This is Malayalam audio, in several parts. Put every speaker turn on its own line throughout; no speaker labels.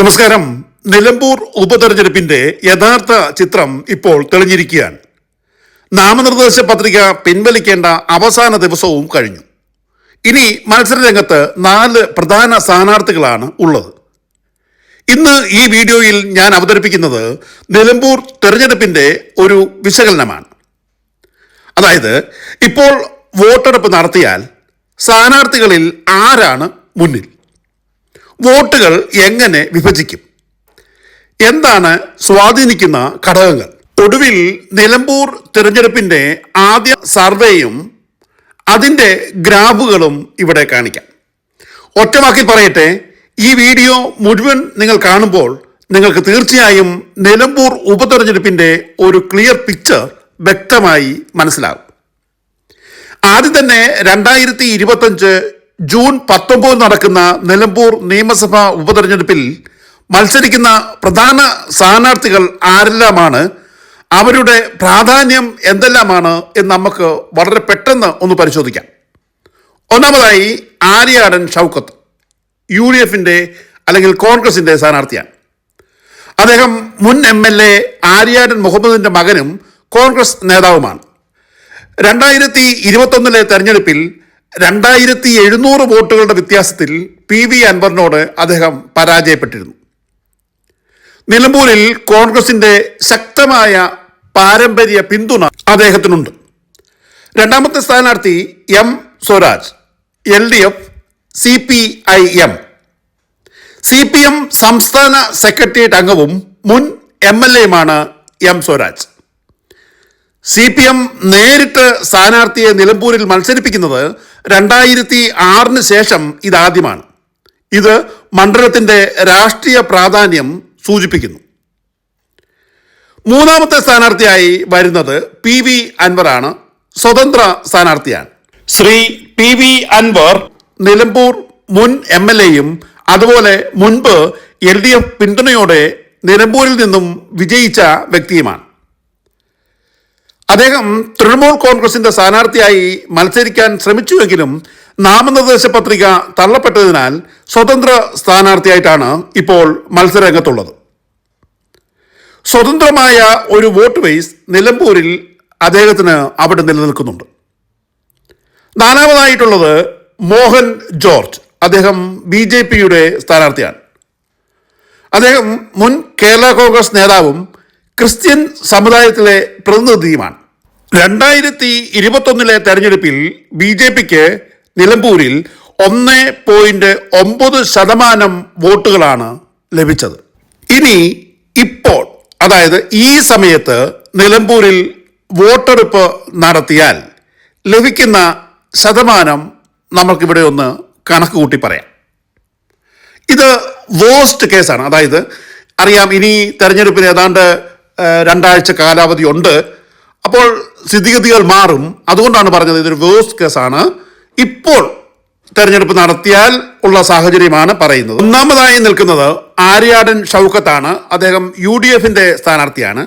നമസ്കാരം. നിലമ്പൂർ ഉപതെരഞ്ഞെടുപ്പിന്റെ യഥാർത്ഥ ചിത്രം ഇപ്പോൾ തെളിഞ്ഞിരിക്കുകയാണ്. നാമനിർദ്ദേശ പത്രിക പിൻവലിക്കേണ്ട അവസാന ദിവസവും കഴിഞ്ഞു. ഇനി മത്സരരംഗത്ത് നാല് പ്രധാന സ്ഥാനാർത്ഥികളാണ് ഉള്ളത്. ഇന്ന് ഈ വീഡിയോയിൽ ഞാൻ അവതരിപ്പിക്കുന്നത് നിലമ്പൂർ തെരഞ്ഞെടുപ്പിന്റെ ഒരു വിശകലനമാണ്. അതായത് ഇപ്പോൾ വോട്ടെടുപ്പ് നടത്തിയാൽ സ്ഥാനാർത്ഥികളിൽ ആരാണ് മുന്നിൽ? വോട്ടുകൾ എങ്ങനെ വിഭജിക്കും? എന്താണ് സ്വാധീനിക്കുന്ന ഘടകങ്ങൾ? ഒടുവിൽ നിലമ്പൂർ തിരഞ്ഞെടുപ്പിന്റെ ആദ്യ സർവേയും അതിന്റെ ഗ്രാഫുകളും ഇവിടെ കാണിക്കാം. ഒറ്റമാക്കി പറയട്ടെ ഈ വീഡിയോ മുഴുവൻ നിങ്ങൾ കാണുമ്പോൾ നിങ്ങൾക്ക് തീർച്ചയായും നിലമ്പൂർ ഉപതെരഞ്ഞെടുപ്പിന്റെ ഒരു ക്ലിയർ പിക്ചർ വ്യക്തമായി മനസ്സിലാകും. ആദ്യം തന്നെ രണ്ടായിരത്തി ഇരുപത്തഞ്ച് ജൂൺ പത്തൊമ്പത് നടക്കുന്ന നിലമ്പൂർ നിയമസഭാ ഉപതെരഞ്ഞെടുപ്പിൽ മത്സരിക്കുന്ന പ്രധാന സ്ഥാനാർത്ഥികൾ ആരെല്ലാമാണ്? അവരുടെ പ്രാധാന്യം എന്തെല്ലാമാണ്? എന്ന് നമുക്ക് വളരെ പെട്ടെന്ന് ഒന്ന് പരിശോധിക്കാം. ഒന്നാമതായി ആര്യാടൻ ഷൗക്കത്ത് യു ഡി എഫിന്റെ അല്ലെങ്കിൽ കോൺഗ്രസിന്റെ സ്ഥാനാർത്ഥിയാണ്. അദ്ദേഹം മുൻ എം എൽ എ ആര്യാടൻ മുഹമ്മദിന്റെ മകനും കോൺഗ്രസ് നേതാവുമാണ്. രണ്ടായിരത്തി ഇരുപത്തൊന്നിലെ തെരഞ്ഞെടുപ്പിൽ രണ്ടായിരത്തി എഴുന്നൂറ് വോട്ടുകളുടെ വ്യത്യാസത്തിൽ പി വി അൻവറിനോട് അദ്ദേഹം പരാജയപ്പെട്ടിരുന്നു. നിലമ്പൂരിൽ കോൺഗ്രസിന്റെ ശക്തമായ പാരമ്പര്യ പിന്തുണ അദ്ദേഹത്തിനുണ്ട്. രണ്ടാമത്തെ സ്ഥാനാർത്ഥി M Swaraj L D F C P I M. C P M സംസ്ഥാന സെക്രട്ടേറിയറ്റ് അംഗവും മുൻ M L എയുമാണ് M Swaraj. C P M നേരിട്ട് സ്ഥാനാർത്ഥിയെ നിലമ്പൂരിൽ മത്സരിപ്പിക്കുന്നത് രണ്ടായിരത്തി ആറിന് ശേഷം ഇതാദ്യമാണ്. ഇത് മണ്ഡലത്തിന്റെ രാഷ്ട്രീയ പ്രാധാന്യം സൂചിപ്പിക്കുന്നു. മൂന്നാമത്തെ സ്ഥാനാർത്ഥിയായി വരുന്നത് പി വി അൻവറാണ്. സ്വതന്ത്ര സ്ഥാനാർത്ഥിയാണ്. ശ്രീ പി വി അൻവർ നിലമ്പൂർ മുൻ എം എൽ എയും അതുപോലെ മുൻപ് എൽ ഡി എഫ് പിന്തുണയോടെ നിലമ്പൂരിൽ നിന്നും വിജയിച്ച വ്യക്തിയുമാണ്. അദ്ദേഹം തൃണമൂൽ കോൺഗ്രസിന്റെ സ്ഥാനാർത്ഥിയായി മത്സരിക്കാൻ ശ്രമിച്ചുവെങ്കിലും നാമനിർദ്ദേശ പത്രിക തള്ളപ്പെട്ടതിനാൽ സ്വതന്ത്ര സ്ഥാനാർത്ഥിയായിട്ടാണ് ഇപ്പോൾ മത്സരരംഗത്തുള്ളത്. സ്വതന്ത്രമായ ഒരു വോട്ട് ബേസ് നിലമ്പൂരിൽ അദ്ദേഹത്തിന് അവിടെ നിലനിൽക്കുന്നുണ്ട്. നാലാമതായിട്ടുള്ളത് മോഹൻ ജോർജ്. അദ്ദേഹം ബി ജെ പിയുടെ സ്ഥാനാർത്ഥിയാണ്. അദ്ദേഹം മുൻ കേരള കോൺഗ്രസ് നേതാവും ക്രിസ്ത്യൻ സമുദായത്തിലെ പ്രതിനിധിയുമാണ്. രണ്ടായിരത്തി ഇരുപത്തൊന്നിലെ തെരഞ്ഞെടുപ്പിൽ ബി ജെ പിക്ക് നിലമ്പൂരിൽ ഒന്ന് പോയിന്റ് ഒമ്പത് ശതമാനം വോട്ടുകളാണ് ലഭിച്ചത്. ഇനി ഇപ്പോൾ അതായത് ഈ സമയത്ത് നിലമ്പൂരിൽ വോട്ടെടുപ്പ് നടത്തിയാൽ ലഭിക്കുന്ന ശതമാനം നമുക്കിവിടെ ഒന്ന് കണക്ക് കൂട്ടി പറയാം. ഇത് വേസ്റ്റ് കേസാണ് അതായത് അറിയാം ഇനി തെരഞ്ഞെടുപ്പിന് ഏതാണ്ട് രണ്ടാഴ്ച കാലാവധി ഉണ്ട്. അപ്പോൾ സ്ഥിതിഗതികൾ മാറും. അതുകൊണ്ടാണ് പറഞ്ഞത് ഇതൊരു വേഴ്സ് കേസാണ് ഇപ്പോൾ തെരഞ്ഞെടുപ്പ് നടത്തിയാൽ ഉള്ള സാഹചര്യമാണ് പറയുന്നത്. ഒന്നാമതായി നിൽക്കുന്നത് ആര്യാടൻ ഷൗക്കത്താണ്. അദ്ദേഹം യു ഡി എഫിന്റെ സ്ഥാനാർത്ഥിയാണ്.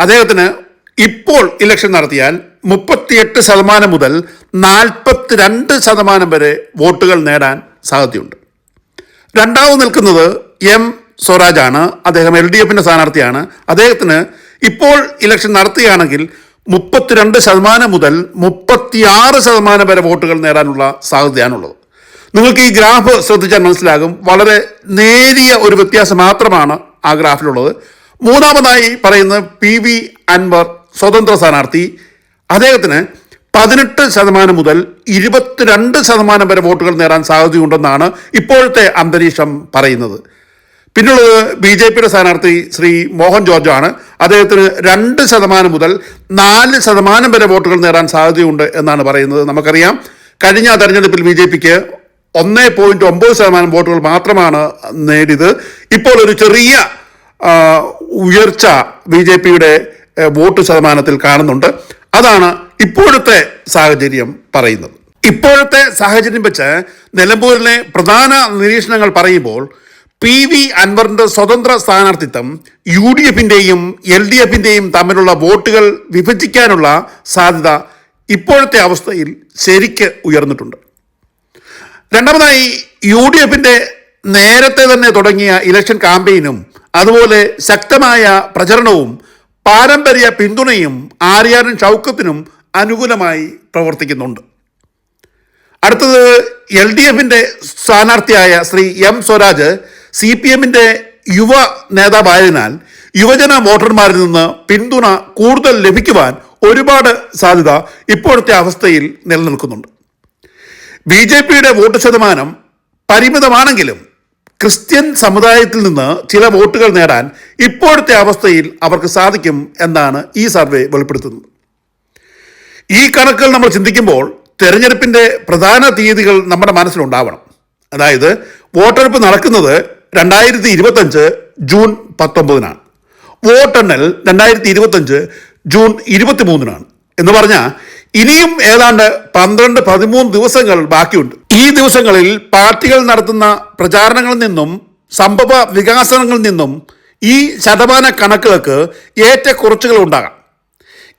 അദ്ദേഹത്തിന് ഇപ്പോൾ ഇലക്ഷൻ നടത്തിയാൽ മുപ്പത്തിയെട്ട് ശതമാനം മുതൽ നാൽപ്പത്തിരണ്ട് ശതമാനം വരെ വോട്ടുകൾ നേടാൻ സാധ്യതയുണ്ട്. രണ്ടാമത് നിൽക്കുന്നത് എം സ്വരാജാണ്. അദ്ദേഹം എൽ ഡി എഫിന്റെ സ്ഥാനാർത്ഥിയാണ്. അദ്ദേഹത്തിന് ഇപ്പോൾ ഇലക്ഷൻ നടത്തുകയാണെങ്കിൽ മുപ്പത്തിരണ്ട് ശതമാനം മുതൽ മുപ്പത്തിയാറ് ശതമാനം വരെ വോട്ടുകൾ നേടാനുള്ള സാധ്യതയാണുള്ളത്. നിങ്ങൾക്ക് ഈ ഗ്രാഫ് ശ്രദ്ധിച്ചാൽ മനസ്സിലാകും. വളരെ നേരിയ ഒരു വ്യത്യാസം മാത്രമാണ് ആ ഗ്രാഫിലുള്ളത്. മൂന്നാമതായി പറയുന്ന പി വി അൻവർ സ്വതന്ത്ര സ്ഥാനാർത്ഥി. അദ്ദേഹത്തിന് പതിനെട്ട് ശതമാനം മുതൽ ഇരുപത്തിരണ്ട് ശതമാനം വരെ വോട്ടുകൾ നേടാൻ സാധ്യതയുണ്ടെന്നാണ് ഇപ്പോഴത്തെ അന്തരീക്ഷം പറയുന്നത്. പിന്നുള്ളത് ബി ജെ പിയുടെ സ്ഥാനാർത്ഥി ശ്രീ മോഹൻ ജോർജ് ആണ് അദ്ദേഹത്തിന് രണ്ട് ശതമാനം മുതൽ നാല് ശതമാനം വരെ വോട്ടുകൾ നേടാൻ സാധ്യതയുണ്ട് എന്നാണ് പറയുന്നത്. നമുക്കറിയാം കഴിഞ്ഞ തെരഞ്ഞെടുപ്പിൽ ബി ജെ പിക്ക് ഒന്ന് പോയിന്റ് ഒമ്പത് ശതമാനം വോട്ടുകൾ മാത്രമാണ് നേടിയത്. ഇപ്പോൾ ഒരു ചെറിയ ഉയർച്ച ബി ജെ പിയുടെ വോട്ട് ശതമാനത്തിൽ കാണുന്നുണ്ട്. അതാണ് ഇപ്പോഴത്തെ സാഹചര്യം പറയുന്നത്. ഇപ്പോഴത്തെ സാഹചര്യം വെച്ച് നിലമ്പൂരിലെ പ്രധാന നിരീക്ഷണങ്ങൾ പറയുമ്പോൾ പി വി അൻവറിന്റെ സ്വതന്ത്ര സ്ഥാനാർത്ഥിത്വം യു ഡി എഫിന്റെയും എൽ ഡി എഫിന്റെയും തമ്മിലുള്ള വോട്ടുകൾ വിഭജിക്കാനുള്ള സാധ്യത ഇപ്പോഴത്തെ അവസ്ഥയിൽ ശരിക്ക് ഉയർന്നിട്ടുണ്ട്. രണ്ടാമതായി യു ഡി എഫിന്റെ നേരത്തെ തന്നെ തുടങ്ങിയ ഇലക്ഷൻ കാമ്പയിനും അതുപോലെ ശക്തമായ പ്രചരണവും പാരമ്പര്യ പിന്തുണയും ആര്യാരൻ ഷൗക്കത്തിനും അനുകൂലമായി പ്രവർത്തിക്കുന്നുണ്ട്. അടുത്തത് എൽ ഡി എഫിന്റെ സ്ഥാനാർത്ഥിയായ Sree M Swaraj C P എമ്മിന്റെ യുവ നേതാവായതിനാൽ യുവജന വോട്ടർമാരിൽ നിന്ന് പിന്തുണ കൂടുതൽ ലഭിക്കുവാൻ ഒരുപാട് സാധ്യത ഇപ്പോഴത്തെ അവസ്ഥയിൽ നിലനിൽക്കുന്നുണ്ട്. ബി ജെ പിയുടെ വോട്ട് ശതമാനം പരിമിതമാണെങ്കിലും ക്രിസ്ത്യൻ സമുദായത്തിൽ നിന്ന് ചില വോട്ടുകൾ നേടാൻ ഇപ്പോഴത്തെ അവസ്ഥയിൽ അവർക്ക് സാധിക്കും എന്നാണ് ഈ സർവേ വെളിപ്പെടുത്തുന്നത്. ഈ കണക്കുകൾ നമ്മൾ ചിന്തിക്കുമ്പോൾ തെരഞ്ഞെടുപ്പിന്റെ പ്രധാന തീയതികൾ നമ്മുടെ മനസ്സിലുണ്ടാവണം. അതായത് വോട്ടെടുപ്പ് നടക്കുന്നത് രണ്ടായിരത്തി ഇരുപത്തഞ്ച് ജൂൺ പത്തൊമ്പതിനാണ്. വോട്ടെണ്ണൽ രണ്ടായിരത്തി ഇരുപത്തഞ്ച് ജൂൺ ഇരുപത്തിമൂന്നിനാണ്. എന്ന് പറഞ്ഞാൽ ഇനിയും ഏതാണ്ട് പന്ത്രണ്ട് പതിമൂന്ന് ദിവസങ്ങൾ ബാക്കിയുണ്ട്. ഈ ദിവസങ്ങളിൽ പാർട്ടികൾ നടത്തുന്ന പ്രചാരണങ്ങളിൽ നിന്നും സംഭവ വികാസങ്ങളിൽ നിന്നും ഈ ശതമാന കണക്കുകൾക്ക് ഏറ്റക്കുറച്ചുകൾ ഉണ്ടാകാം.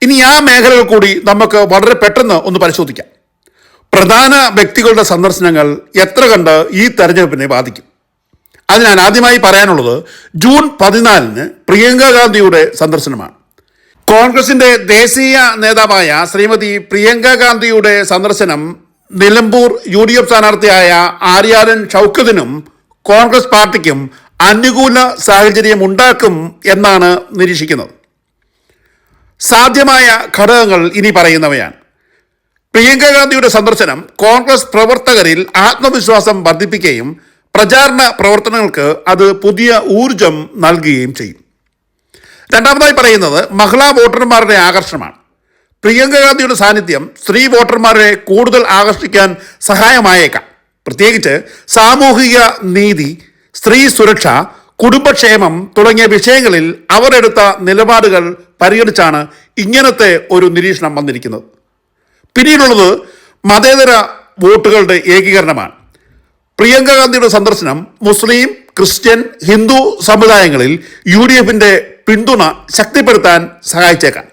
ഇനി ആ മേഖലകൾ കൂടി നമുക്ക് വളരെ പെട്ടെന്ന് ഒന്ന് പരിശോധിക്കാം. പ്രധാന വ്യക്തികളുടെ സന്ദർശനങ്ങൾ എത്ര കണ്ട് ഈ തെരഞ്ഞെടുപ്പിനെ ബാധിക്കും? അത് ഞാൻ ആദ്യമായി പറയാനുള്ളത് ജൂൺ പതിനാലിന് പ്രിയങ്ക ഗാന്ധിയുടെ സന്ദർശനമാണ്. കോൺഗ്രസിന്റെ ദേശീയ നേതാവായ ശ്രീമതി പ്രിയങ്ക ഗാന്ധിയുടെ സന്ദർശനം നിലമ്പൂർ യു ഡി എഫ് സ്ഥാനാർത്ഥിയായ ആര്യാരൻ ഷൗക്കതിനും കോൺഗ്രസ് പാർട്ടിക്കും അനുകൂല സാഹചര്യം ഉണ്ടാക്കും എന്നാണ് നിരീക്ഷിക്കുന്നത്. സാധ്യമായ ഘടകങ്ങൾ ഇനി പറയുന്നവയാണ്. പ്രിയങ്ക ഗാന്ധിയുടെ സന്ദർശനം കോൺഗ്രസ് പ്രവർത്തകരിൽ ആത്മവിശ്വാസം വർദ്ധിപ്പിക്കുകയും പ്രചാരണ പ്രവർത്തനങ്ങൾക്ക് അത് പുതിയ ഊർജം നൽകുകയും ചെയ്യും. രണ്ടാമതായി പറയുന്നത് മഹിളാ വോട്ടർമാരുടെ ആകർഷണമാണ്. പ്രിയങ്ക ഗാന്ധിയുടെ സാന്നിധ്യം സ്ത്രീ വോട്ടർമാരെ കൂടുതൽ ആകർഷിക്കാൻ സഹായമായേക്കാം. പ്രത്യേകിച്ച് സാമൂഹിക നീതി സ്ത്രീ സുരക്ഷ കുടുംബക്ഷേമം തുടങ്ങിയ വിഷയങ്ങളിൽ അവർ എടുത്ത നിലപാടുകൾ പരിഗണിച്ചാണ് ഇങ്ങനത്തെ ഒരു നിരീക്ഷണം വന്നിരിക്കുന്നത്. പിന്നീടുള്ളത് മതേതര വോട്ടുകളുടെ ഏകീകരണമാണ്. പ്രിയങ്ക ഗാന്ധിയുടെ സന്ദർശനം മുസ്ലിം ക്രിസ്ത്യൻ ഹിന്ദു സമുദായങ്ങളിൽ യു ഡി എഫിന്റെ പിന്തുണ ശക്തിപ്പെടുത്താൻ സഹായിച്ചേക്കാം.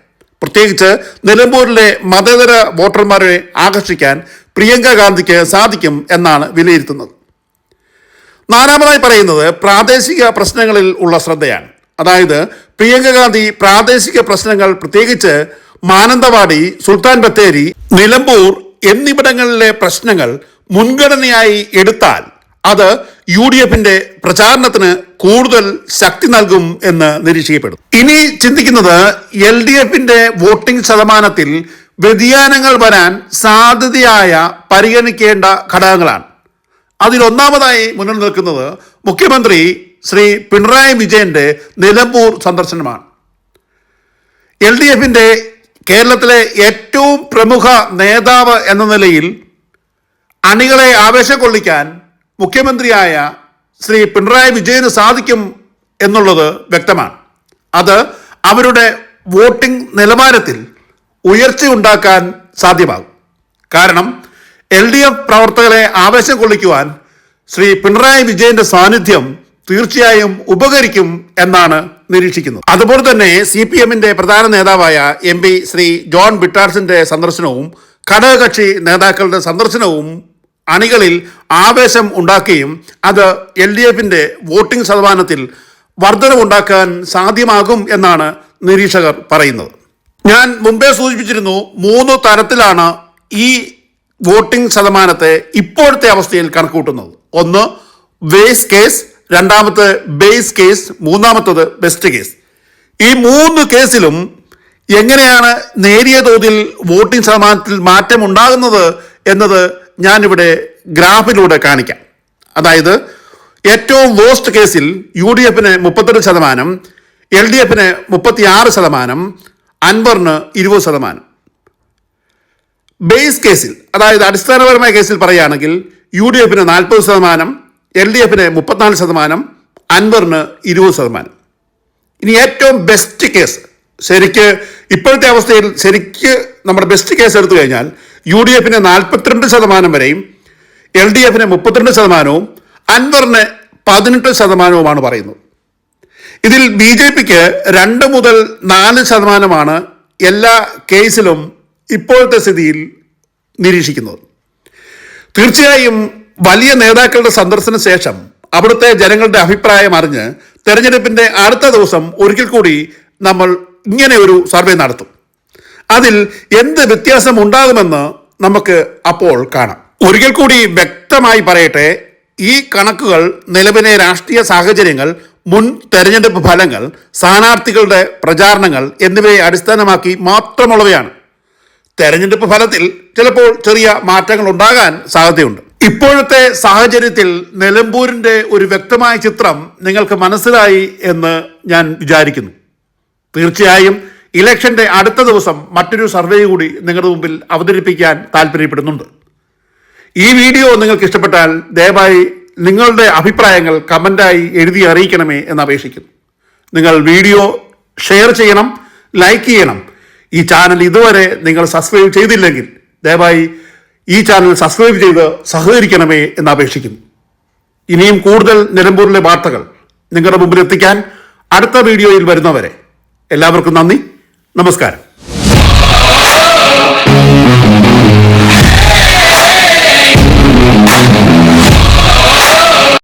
പ്രത്യേകിച്ച് നിലമ്പൂരിലെ മതേതര വോട്ടർമാരെ ആകർഷിക്കാൻ പ്രിയങ്ക ഗാന്ധിക്ക് സാധിക്കും എന്നാണ് വിലയിരുത്തുന്നത്. നാലാമതായി പറയുന്നത് പ്രാദേശിക പ്രശ്നങ്ങളിൽ ഉള്ള ശ്രദ്ധയാണ്. അതായത് പ്രിയങ്ക ഗാന്ധി പ്രാദേശിക പ്രശ്നങ്ങൾ പ്രത്യേകിച്ച് മാനന്തവാടി സുൽത്താൻ ബത്തേരി നിലമ്പൂർ എന്നിവിടങ്ങളിലെ പ്രശ്നങ്ങൾ മുൻഗണനയായി എടുത്താൽ അത് യു ഡി എഫിന്റെ പ്രചാരണത്തിന് കൂടുതൽ ശക്തി നൽകും എന്ന് നിരീക്ഷിക്കപ്പെടും. ഇനി ചിന്തിക്കുന്നത് എൽ ഡി എഫിന്റെ വോട്ടിംഗ് ശതമാനത്തിൽ വ്യതിയാനങ്ങൾ വരാൻ സാധ്യതയായ പരിഗണിക്കേണ്ട ഘടകങ്ങളാണ്. അതിലൊന്നാമതായി മുന്നിൽ നിൽക്കുന്നത് മുഖ്യമന്ത്രി ശ്രീ പിണറായി വിജയന്റെ നിലമ്പൂർ സന്ദർശനമാണ്. എൽ ഡി എഫിന്റെ കേരളത്തിലെ ഏറ്റവും പ്രമുഖ നേതാവ് എന്ന നിലയിൽ അണികളെ ആവേശം കൊള്ളിക്കാൻ മുഖ്യമന്ത്രിയായ ശ്രീ പിണറായി വിജയന് സാധിക്കും എന്നുള്ളത് വ്യക്തമാണ്. അത് അവരുടെ വോട്ടിംഗ് നിലവാരത്തിൽ ഉയർച്ചയുണ്ടാക്കാൻ സാധ്യമാകും. കാരണം എൽ ഡി എഫ് പ്രവർത്തകരെ ആവേശം കൊള്ളിക്കുവാൻ ശ്രീ പിണറായി വിജയന്റെ സാന്നിധ്യം തീർച്ചയായും ഉപകരിക്കും എന്നാണ് നിരീക്ഷിക്കുന്നത്. അതുപോലെ തന്നെ സി പി എമ്മിന്റെ പ്രധാന നേതാവായ എം പി ശ്രീ ജോൺ ബിട്ടാർസിന്റെ സന്ദർശനവും ഘടകകക്ഷി നേതാക്കളുടെ സന്ദർശനവും അണികളിൽ ആവേശം ഉണ്ടാക്കുകയും അത് എൽ ഡി എഫിന്റെ വോട്ടിംഗ് ശതമാനത്തിൽ വർധനവുണ്ടാക്കാൻ സാധ്യമാകും എന്നാണ് നിരീക്ഷകർ പറയുന്നത്. ഞാൻ മുമ്പേ സൂചിപ്പിച്ചിരുന്നു മൂന്ന് തരത്തിലാണ് ഈ വോട്ടിംഗ് ശതമാനത്തെ ഇപ്പോഴത്തെ അവസ്ഥയിൽ കണക്കൂട്ടുന്നത് ഒന്ന് വേസ് കേസ്. രണ്ടാമത്തെ ബേസ് കേസ്. മൂന്നാമത്തത് ബെസ്റ്റ് കേസ്. ഈ മൂന്ന് കേസിലും എങ്ങനെയാണ് നേരിയ തോതിൽ വോട്ടിംഗ് ശതമാനത്തിൽ മാറ്റമുണ്ടാകുന്നത് എന്നത് ഞാനിവിടെ ഗ്രാഫിലൂടെ കാണിക്കാം. അതായത് ഏറ്റവും വേസ്റ്റ് കേസിൽ യു ഡി എഫിന് മുപ്പത്തെട്ട് ശതമാനം എൽ ഡി എഫിന് മുപ്പത്തിയാറ് ശതമാനം അൻവറിന് ഇരുപത് ശതമാനം. ബേസ് കേസിൽ അതായത് അടിസ്ഥാനപരമായ കേസിൽ പറയുകയാണെങ്കിൽ യു ഡി എഫിന് നാൽപ്പത് ശതമാനം എൽ ഡി എഫിന് മുപ്പത്തിനാല് ശതമാനം അൻവറിന് ഇരുപത് ശതമാനം. ഇനി ഏറ്റവും ബെസ്റ്റ് കേസ് ശരിക്ക് ഇപ്പോഴത്തെ അവസ്ഥയിൽ ശരിക്ക് നമ്മുടെ ബെസ്റ്റ് കേസ് എടുത്തു കഴിഞ്ഞാൽ യു ഡി എഫിന് നാൽപ്പത്തിരണ്ട് ശതമാനം വരെയും എൽ ഡി എഫിന് മുപ്പത്തിരണ്ട് ശതമാനവും അൻവറിന് പതിനെട്ട് ശതമാനവുമാണ് പറയുന്നത്. ഇതിൽ ബി ജെ പിക്ക് രണ്ട് മുതൽ നാല് ശതമാനമാണ് എല്ലാ കേസിലും ഇപ്പോഴത്തെ സ്ഥിതിയിൽ നിരീക്ഷിക്കുന്നത്. തീർച്ചയായും വലിയ നേതാക്കളുടെ സന്ദർശന ശേഷം അവിടുത്തെ ജനങ്ങളുടെ അഭിപ്രായം അറിഞ്ഞ് തെരഞ്ഞെടുപ്പിന്റെ അടുത്ത ദിവസം ഒരിക്കൽ കൂടി നമ്മൾ ഇങ്ങനെ ഒരു സർവേ നടത്തും. അതിൽ എന്ത് വ്യത്യാസം ഉണ്ടാകുമെന്ന് നമുക്ക് അപ്പോൾ കാണാം. ഒരിക്കൽ കൂടി വ്യക്തമായി പറയട്ടെ ഈ കണക്കുകൾ നിലവിലെ രാഷ്ട്രീയ സാഹചര്യങ്ങൾ മുൻ തെരഞ്ഞെടുപ്പ് ഫലങ്ങൾ സ്ഥാനാർത്ഥികളുടെ പ്രചാരണങ്ങൾ എന്നിവയെ അടിസ്ഥാനമാക്കി മാത്രമുള്ളവയാണ്. തെരഞ്ഞെടുപ്പ് ഫലത്തിൽ ചിലപ്പോൾ ചെറിയ മാറ്റങ്ങൾ ഉണ്ടാകാൻ സാധ്യതയുണ്ട്. ഇപ്പോഴത്തെ സാഹചര്യത്തിൽ നിലമ്പൂരിന്റെ ഒരു വ്യക്തമായ ചിത്രം നിങ്ങൾക്ക് മനസ്സിലായി എന്ന് ഞാൻ വിചാരിക്കുന്നു. തീർച്ചയായും ഇലക്ഷന്റെ അടുത്ത ദിവസം മറ്റൊരു സർവേ കൂടി നിങ്ങളുടെ മുമ്പിൽ അവതരിപ്പിക്കാൻ താല്പര്യപ്പെടുന്നുണ്ട്. ഈ വീഡിയോ നിങ്ങൾക്ക് ഇഷ്ടപ്പെട്ടാൽ ദയവായി നിങ്ങളുടെ അഭിപ്രായങ്ങൾ കമന്റായി എഴുതി അറിയിക്കണമേ എന്ന് അപേക്ഷിക്കുന്നു നിങ്ങൾ വീഡിയോ ഷെയർ ചെയ്യണം ലൈക്ക് ചെയ്യണം. ഈ ചാനൽ ഇതുവരെ നിങ്ങൾ സബ്സ്ക്രൈബ് ചെയ്തില്ലെങ്കിൽ ദയവായി ഈ ചാനൽ സബ്സ്ക്രൈബ് ചെയ്ത് സഹകരിക്കണമേ എന്ന് അപേക്ഷിക്കുന്നു ഇനിയും കൂടുതൽ നിലമ്പൂരിലെ വാർത്തകൾ നിങ്ങളുടെ മുമ്പിൽ എത്തിക്കാൻ അടുത്ത വീഡിയോയിൽ വരുന്നവരെ എല്ലാവർക്കും നന്ദി. നമസ്കാരം